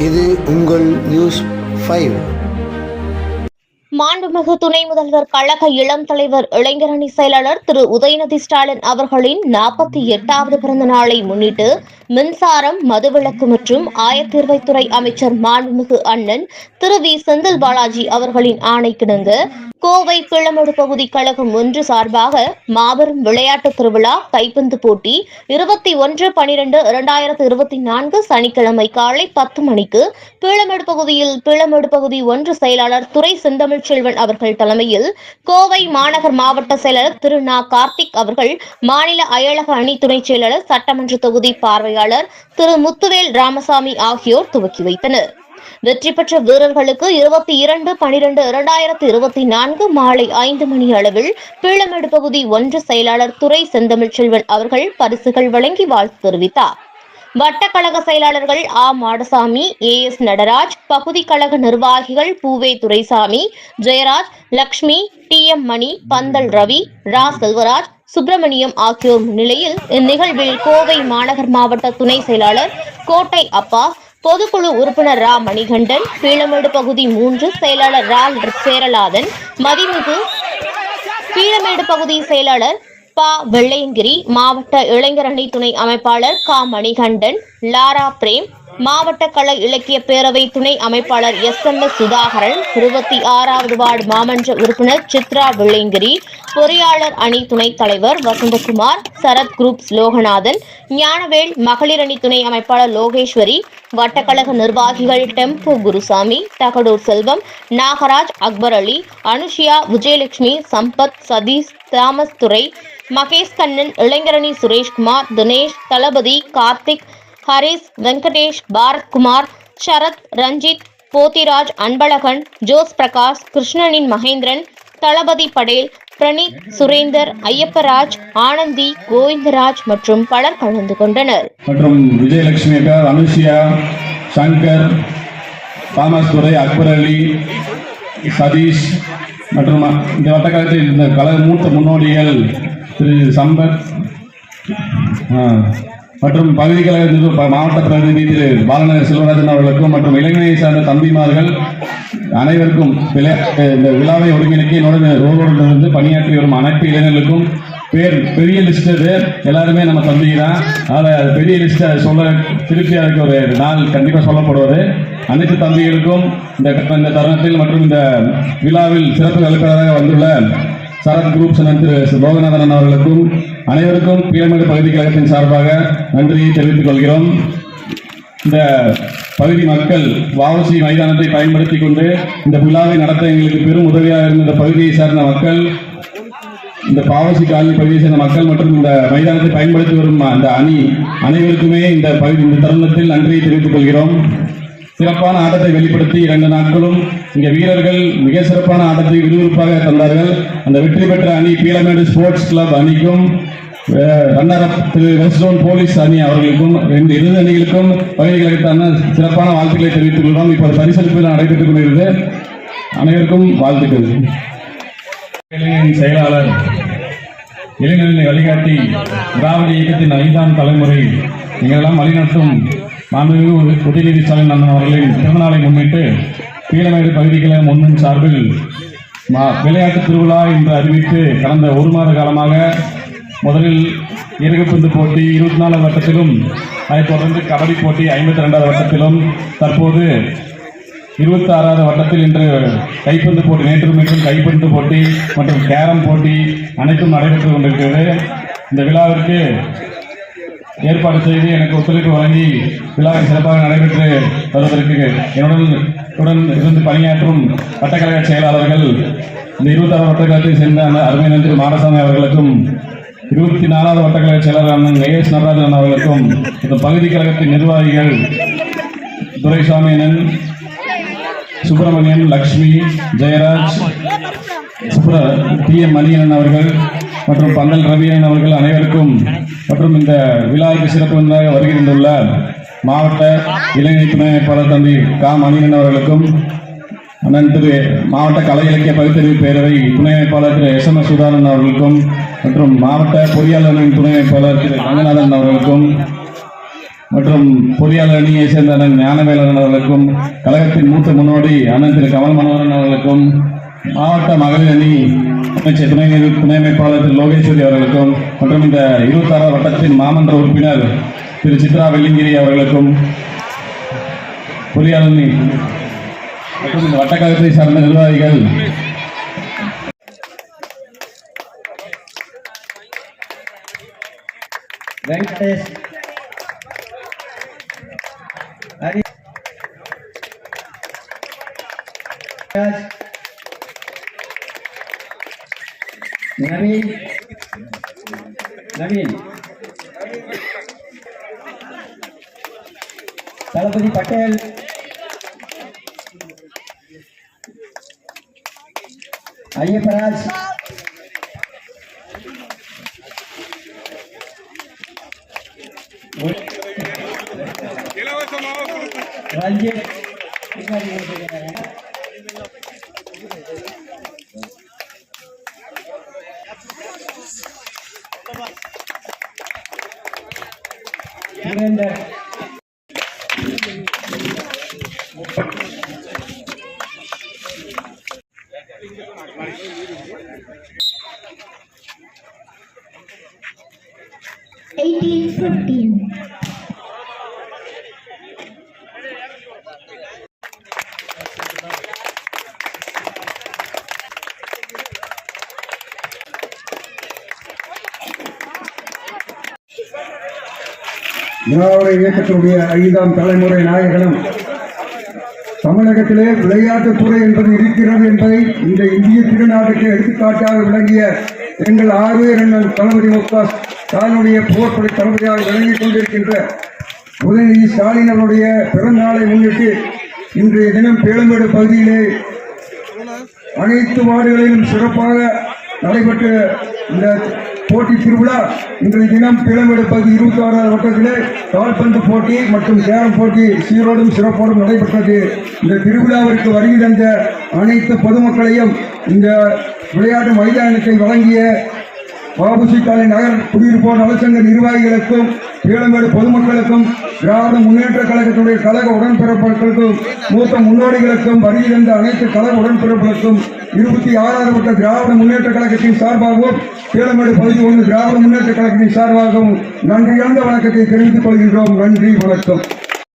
இது உங்கள் news five மாண்புமிகு துணை முதல்வர் கழக இளம் தலைவர் இளைஞரணி செயலாளர் திரு உதயநிதி ஸ்டாலின் அவர்களின் நாற்பத்தி எட்டாவது பிறந்த நாளை முன்னிட்டு மின்சாரம் மதுவிலக்கு மற்றும் ஆயத்தீர்வைத்துறை அமைச்சர் மாண்புமிகு அண்ணன் திரு வி செந்தில் பாலாஜி அவர்களின் ஆணைக்கிணங்க கோவை கிளமடு பகுதி கழகம் ஒன்று சார்பாக மாபெரும் விளையாட்டு திருவிழா கைப்பந்து போட்டி இருபத்தி ஒன்று பனிரெண்டு இரண்டாயிரத்து இருபத்தி நான்கு சனிக்கிழமை காலை பத்து மணிக்கு பீளமேடு பகுதியில் பீளமேடு பகுதி ஒன்று செயலாளர் துறை செந்தமிழ் செல்வன் அவர்கள் தலைமையில் கோவை மாநகர் மாவட்ட செயலர் திரு நா கார்த்திக் அவர்கள் மாநில அயலக அணி துணைச் செயலாளர் சட்டமன்ற தொகுதி பார்வையாளர் திரு முத்துவேல் ராமசாமி ஆகியோர் துவக்கி வைத்தனர். வெற்றி பெற்ற வீரர்களுக்கு இருபத்தி இரண்டு பனிரெண்டு இரண்டாயிரத்தி இருபத்தி நான்கு மாலை ஐந்து மணி அளவில் பீளமேடு பகுதி ஒன்று செயலாளர் துறை செந்தமிழ் செல்வன் அவர்கள் பரிசுகள் வழங்கி வாழ்த்து தெரிவித்தார். வட்டக்கழக செயலாளர்கள் ஆ. மாடசாமி ஏ. எஸ். நடராஜ் பகுதி கழக நிர்வாகிகள் பூவே துரைசாமி ஜெயராஜ் லக்ஷ்மி டி. எம். மணி பந்தல் ரவி ரா. செல்வராஜ் சுப்பிரமணியம் ஆகியோர் முன்னிலையில் இந்நிகழ்வில் கோவை மாநகர் மாவட்ட துணை செயலாளர் கோட்டை அப்பா பொதுக்குழு உறுப்பினர் ரா. மணிகண்டன் பீளமேடு பகுதி மூன்று செயலாளர் ரா. சேரலாதன் மதிமிகு பீளமேடு பகுதி செயலாளர் ப. வெள்ளையங்கிரி மாவட்ட இளைஞரணி துணை அமைப்பாளர் கா. மணிகண்டன் லாரா பிரேம் மாவட்ட கலை இலக்கிய பேரவை துணை அமைப்பாளர் எஸ் எம் எஸ் சுதாகரன் இருபத்தி ஆறாவது வார்டு மாமன்ற உறுப்பினர் சித்ரா வெள்ளையங்கிரி பொறியாளர் அணி துணைத் தலைவர் வசந்தகுமார் சரத் குரூப் லோகநாதன் ஞானவேல் மகளிர் அணி துணை அமைப்பாளர் லோகேஸ்வரி வட்டக்கழக நிர்வாகிகள் டெம்போ குருசாமி தகடூர் செல்வம் நாகராஜ் அக்பர் அலி அனுஷியா விஜயலட்சுமி சம்பத் சதீஷ் தாமஸ் துரை மகேஷ் கண்ணன் இளைஞரணி சுரேஷ்குமார் தினேஷ் தளபதி கார்த்திக் ஹரிஸ் வெங்கடேஷ் பாரத்குமார் சரத் ரஞ்சித் போத்திராஜ் அன்பழகன் ஜோஸ் பிரகாஷ் கிருஷ்ணனின் மகேந்திரன் தளபதி படேல் பிரணீத் சுரேந்தர் ஐயப்பராஜ் ஆனந்தி கோவிந்தராஜ் மற்றும் பலர் கலந்து கொண்டனர். மற்றும் விஜயலட்சுமி அக்கா அனுஷியா சங்கர் தாமஸ் துரை அக்பர் அலி சதீஷ் மற்றும் இந்த வட்டக்கழகத்தில் இந்த கழக மூத்த முன்னோடிகள் திரு சம்பத் மற்றும் பகுதி கழக மாவட்ட பிரதிநிதி திரு பாலநகர் செல்வராஜன் அவர்களுக்கும் மற்றும் இளைஞரை சார்ந்த தம்பிமார்கள் அனைவருக்கும் இந்த விழாவை ஒருங்கிணைக்க என்னோட இருந்து பணியாற்றி வரும் அனைத்து இளைஞர்களுக்கும் பேர் பெரிய லிஸ்ட் அது எல்லாருமே நம்ம தம்பி தான் அதில் அது பெரிய லிஸ்ட்டை சொல்ல திருப்பி அதுக்கு ஒரு நாள் கண்டிப்பாக சொல்லப்படுவது. அனைத்து தம்பிகளுக்கும் இந்த இந்த தருணத்தில் மற்றும் இந்த விழாவில் சிறப்பு அழைப்பாளராக வந்துள்ள சரத் குரூப் திரு லோகநாதன் அவர்களுக்கும் அனைவருக்கும் பீரமேடு பகுதி கழகத்தின் சார்பாக நன்றியை தெரிவித்துக் கொள்கிறோம். இந்த பகுதி மக்கள் வாவசி மைதானத்தை பயன்படுத்தி கொண்டு இந்த விழாவை நடத்த எங்களுக்கு பெரும் உதவியாக இருந்த இந்த பகுதியை சார்ந்த மக்கள் இந்த பாவசி காலனி பகுதியை சேர்ந்த மக்கள் மற்றும் இந்த மைதானத்தை பயன்படுத்தி வரும் அந்த அணி அனைவருக்குமே இந்த பகுதி இந்த தருணத்தில் நன்றியை தெரிவித்துக் கொள்கிறோம். சிறப்பான ஆட்டத்தை வெளிப்படுத்தி இரண்டு நாட்களும் இங்க வீரர்கள் மிக சிறப்பான ஆட்டத்தை விறுவிறுப்பாக தந்தார்கள். அந்த வெற்றி பெற்ற அணி பீலமேடு ஸ்போர்ட்ஸ் கிளப் அணிக்கும் ரன்னர் அப் திரு வெஸ்டோன் போலீஸ் அணி அவர்களுக்கும் ரெண்டு இரு அணிகளுக்கும் பகுதிகளுக்கான சிறப்பான வாழ்த்துக்களை தெரிவித்துக் கொள்கிறோம். இப்போது பரிசளிப்பு நடைபெற்றுக் கொண்டிருந்தது அனைவருக்கும் வாழ்த்துக்கள். இளைஞரின் செயலாளர் இளைஞர்களை வழிகாட்டி திராவிட இயக்கத்தின் ஐந்தாம் தலைமுறை எங்களெல்லாம் வழிநடத்தும் மாண்புமிகு உதயநிதி ஸ்டாலின் அண்ணன் அவர்களின் பிறந்தநாளை முன்னிட்டு கீழமேடு பகுதிகளை முன்னின் சார்பில் மா- விளையாட்டு திருவிழா என்று அறிவித்து கடந்த ஒரு மாத காலமாக முதலில் இறகுப்பந்து போட்டி இருபத்தி நாலாவது வட்டத்திலும் அதைத் தொடர்ந்து கபடி போட்டி ஐம்பத்தி ரெண்டாவது வட்டத்திலும் தற்போது இருபத்தி ஆறாவது வட்டத்தில் இன்று கைப்பந்து போட்டி நேற்று மற்றும் கைப்பந்து போட்டி மற்றும் கேரம் போட்டி அனைத்தும் நடைபெற்றுக் கொண்டிருக்கிறது. இந்த விழாவிற்கு ஏற்பாடு செய்து எனக்கு ஒத்துழைப்பு வழங்கி விழாவை சிறப்பாக நடைபெற்று வருவதற்கு என்னுடன் உடன் இருந்து பணியாற்றும் வட்டக்கழக செயலாளர்கள் இந்த இருபத்தாறு வட்டக்கழகத்தை சேர்ந்த அந்த அருமை நன்றி மாரசாமி அவர்களுக்கும் இருபத்தி நாலாவது வட்டக்கழக செயலாளர் அண்ணன் ஏஎஸ் நடராஜன் அவர்களுக்கும் இந்த பகுதி கழகத்தின் நிர்வாகிகள் துரைசாமியனன் சுப்பிரமணியன் லக்ஷ்மி ஜெயராஜ் சுப்ர டி எம் மணியன் அவர்கள் மற்றும் பந்தல் ரவியன் அவர்கள் அனைவருக்கும் மற்றும் இந்த விழாவுக்கு சிறப்பு விருந்தாக வருகின்றுள்ள மாவட்ட இளைஞர் துணை அமைப்பாளர் தம்பி கா. மணியன் அவர்களுக்கும் அண்ணன் திரு மாவட்ட கலை இலக்கிய பகுத்தறிவு பேரவை துணை அமைப்பாளர் திரு எஸ். எம். எஸ். சுதானன் அவர்களுக்கும் மற்றும் மாவட்ட பொறியாளர் துணை அமைப்பாளர் திரு ரங்கநாதன் அவர்களுக்கும் மற்றும் பொறியாளர் அணியை சேர்ந்த அண்ணன் ஞானவேலன் அவர்களுக்கும் கழகத்தின் மூத்த முன்னோடி அண்ணன் திரு கமல் மனோகரன் அவர்களுக்கும் மாவட்ட மகளிர் அணி அமைச்சர் துணை துணை அமைப்பாளர் திரு லோகேஸ்வரி அவர்களுக்கும் மற்றும் இந்த இருபத்தாறு வட்டத்தின் மாமன்ற உறுப்பினர் திரு சித்ரா வெள்ளிங்கிரி அவர்களுக்கும் பொறியாளர் மற்றும் இந்த வட்டக்கழகத்தை சார்ந்த நிர்வாகிகள் வெங்கடேஷ். ஹரி. ராஜ் நவீன் நவீன் தளபதி பட்டேல் ஐயப்பராஜ் ரஞ்சித் Eighteen fifteen. திராவிட இயக்கத்தினுடைய ஐந்தாம் தலைமுறை நாயகனும் தமிழகத்திலே விளையாட்டுத்துறை என்பது இருக்கிறது என்பதை இந்த இந்திய திருநாட்டுக்கு எடுத்துக்காட்டாக விளங்கிய எங்கள் ஆர்வே அண்ணன் தளபதி மு க ஸ்டாலினுடைய போர்ப்படை தளபதியாக விளங்கிக் கொண்டிருக்கின்ற உதயநிதி ஸ்டாலின் அவருடைய பிறந்தநாளை முன்னிட்டு இன்றைய தினம் பேளம்பேடு பகுதியிலே அனைத்து வார்டுகளிலும் சிறப்பாக நடைபெற்ற இந்த போட்டி திருவிழா இன்றைய தினம் பிளமேடு இருபத்தி ஆறாவது வட்டத்திலே கால்பந்து போட்டி மற்றும் சேரம் போட்டி சீரோடும் சிறப்போடும் நடைபெற்றது. இந்த திருவிழாவிற்கு வருகை தந்த அனைத்து பொதுமக்களையும் இந்த விளையாட்டு மைதானத்தை வழங்கிய பாபுசி காலை நகர் குடியிருப்போர் நலச்சங்க நிர்வாகிகளுக்கும் கீழமேடு பொதுமக்களுக்கும் திராவிட முன்னேற்ற கழகத்துடைய கழக உடன்பிறப்புகளுக்கும் மூத்த முன்னோடிகளுக்கும் வருகை இருந்த அனைத்து கழக உடன்பிறப்புகளுக்கும் இருபத்தி ஆறாவது வட்ட திராவிட முன்னேற்ற கழகத்தின் சார்பாகவும் கீழமேடு பகுதி ஒன்று திராவிட முன்னேற்ற கழகத்தின் சார்பாகவும் நன்றியார்ந்த வணக்கத்தை தெரிவித்துக் கொள்கின்றோம். நன்றி வணக்கம்.